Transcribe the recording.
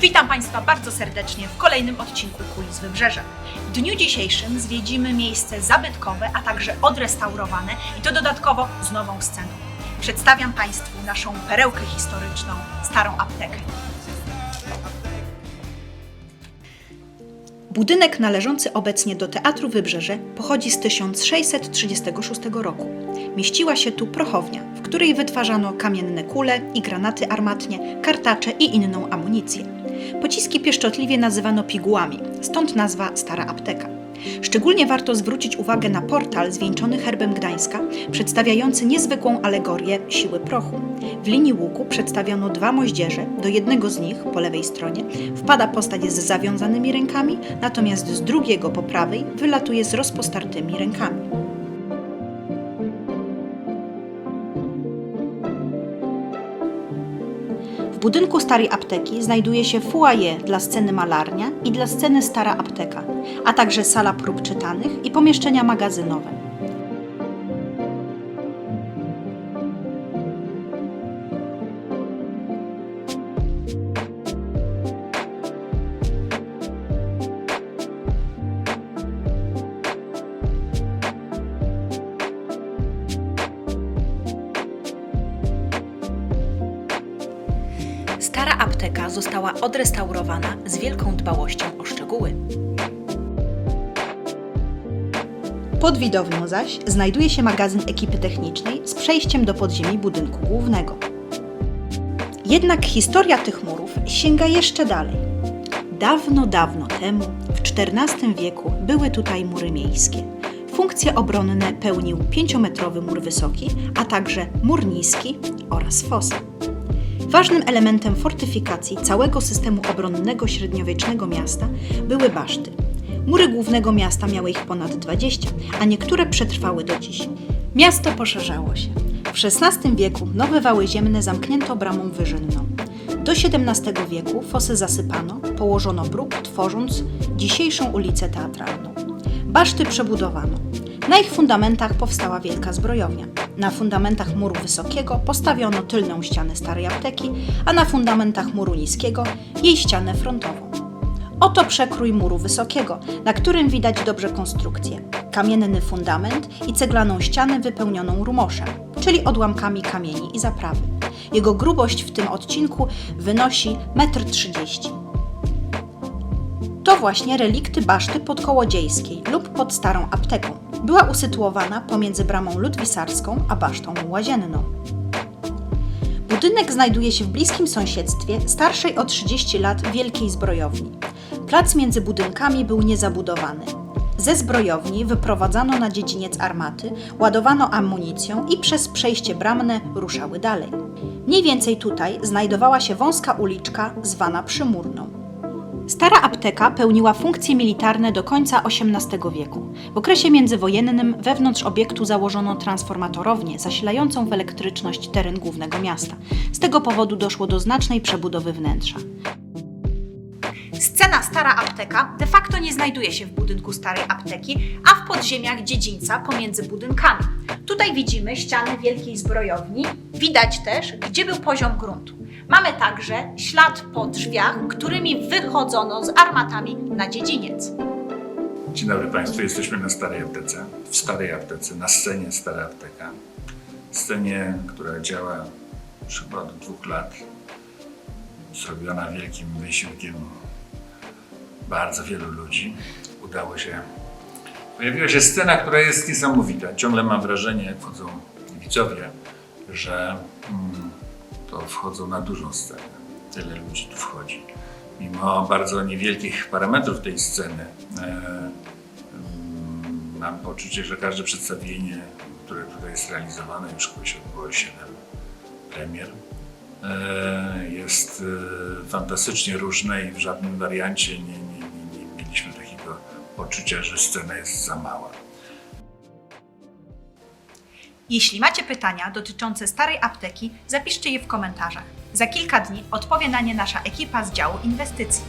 Witam Państwa bardzo serdecznie w kolejnym odcinku Kuli z Wybrzeża. W dniu dzisiejszym zwiedzimy miejsce zabytkowe, a także odrestaurowane i to dodatkowo z nową sceną. Przedstawiam Państwu naszą perełkę historyczną, starą aptekę. Budynek należący obecnie do Teatru Wybrzeże pochodzi z 1636 roku. Mieściła się tu prochownia, w której wytwarzano kamienne kule i granaty armatnie, kartacze i inną amunicję. Pociski pieszczotliwie nazywano pigułami, stąd nazwa Stara Apteka. Szczególnie warto zwrócić uwagę na portal zwieńczony herbem Gdańska, przedstawiający niezwykłą alegorię siły prochu. W linii łuku przedstawiono dwa moździerze, do jednego z nich, po lewej stronie, wpada postać z zawiązanymi rękami, natomiast z drugiego, po prawej, wylatuje z rozpostartymi rękami. W budynku starej apteki znajduje się foyer dla sceny malarnia i dla sceny stara apteka, a także sala prób czytanych i pomieszczenia magazynowe. Apteka została odrestaurowana z wielką dbałością o szczegóły. Pod widownią zaś znajduje się magazyn ekipy technicznej z przejściem do podziemi budynku głównego. Jednak historia tych murów sięga jeszcze dalej. Dawno, dawno temu, w XIV wieku, były tutaj mury miejskie. Funkcje obronne pełnił pięciometrowy mur wysoki, a także mur niski oraz fosa. Ważnym elementem fortyfikacji całego systemu obronnego średniowiecznego miasta były baszty. Mury głównego miasta miały ich ponad 20, a niektóre przetrwały do dziś. Miasto poszerzało się. W XVI wieku nowe wały ziemne zamknięto bramą wyżynną. Do XVII wieku fosy zasypano, położono bruk, tworząc dzisiejszą ulicę Teatralną. Baszty przebudowano. Na ich fundamentach powstała wielka zbrojownia. Na fundamentach muru wysokiego postawiono tylną ścianę starej apteki, a na fundamentach muru niskiego jej ścianę frontową. Oto przekrój muru wysokiego, na którym widać dobrze konstrukcję. Kamienny fundament i ceglaną ścianę wypełnioną rumoszem, czyli odłamkami kamieni i zaprawy. Jego grubość w tym odcinku wynosi 1,30 m. To właśnie relikty baszty podkołodziejskiej lub pod starą apteką. Była usytuowana pomiędzy bramą ludwisarską a basztą łazienną. Budynek znajduje się w bliskim sąsiedztwie starszej o 30 lat wielkiej zbrojowni. Plac między budynkami był niezabudowany. Ze zbrojowni wyprowadzano na dziedziniec armaty, ładowano amunicją i przez przejście bramne ruszały dalej. Mniej więcej tutaj znajdowała się wąska uliczka zwana Przymurną. Stara apteka pełniła funkcje militarne do końca XVIII wieku. W okresie międzywojennym wewnątrz obiektu założono transformatorownię zasilającą w elektryczność teren głównego miasta. Z tego powodu doszło do znacznej przebudowy wnętrza. Scena Stara Apteka de facto nie znajduje się w budynku Starej Apteki, a w podziemiach dziedzińca pomiędzy budynkami. Tutaj widzimy ściany wielkiej zbrojowni. Widać też, gdzie był poziom gruntu. Mamy także ślad po drzwiach, którymi wychodzono z armatami na dziedziniec. Dzień dobry Państwu, jesteśmy na Starej Aptece, w Starej Aptece, na scenie Stara Apteka. Scenie, która działa chyba od dwóch lat, zrobiona wielkim wysiłkiem bardzo wielu ludzi. Udało się. Pojawiła się scena, która jest niesamowita. Ciągle mam wrażenie, jak wchodzą widzowie, że mm, to wchodzą na dużą scenę. Tyle ludzi tu wchodzi. Mimo bardzo niewielkich parametrów tej sceny, e, mm, mam poczucie, że każde przedstawienie, które tutaj jest realizowane, już chyba się odbyło 7 premier, e, jest e, fantastycznie różne i w żadnym wariancie nie, nie, nie, nie mieliśmy takiego poczucia, że scena jest za mała. Jeśli macie pytania dotyczące starej apteki, zapiszcie je w komentarzach. Za kilka dni odpowie na nie nasza ekipa z działu inwestycji.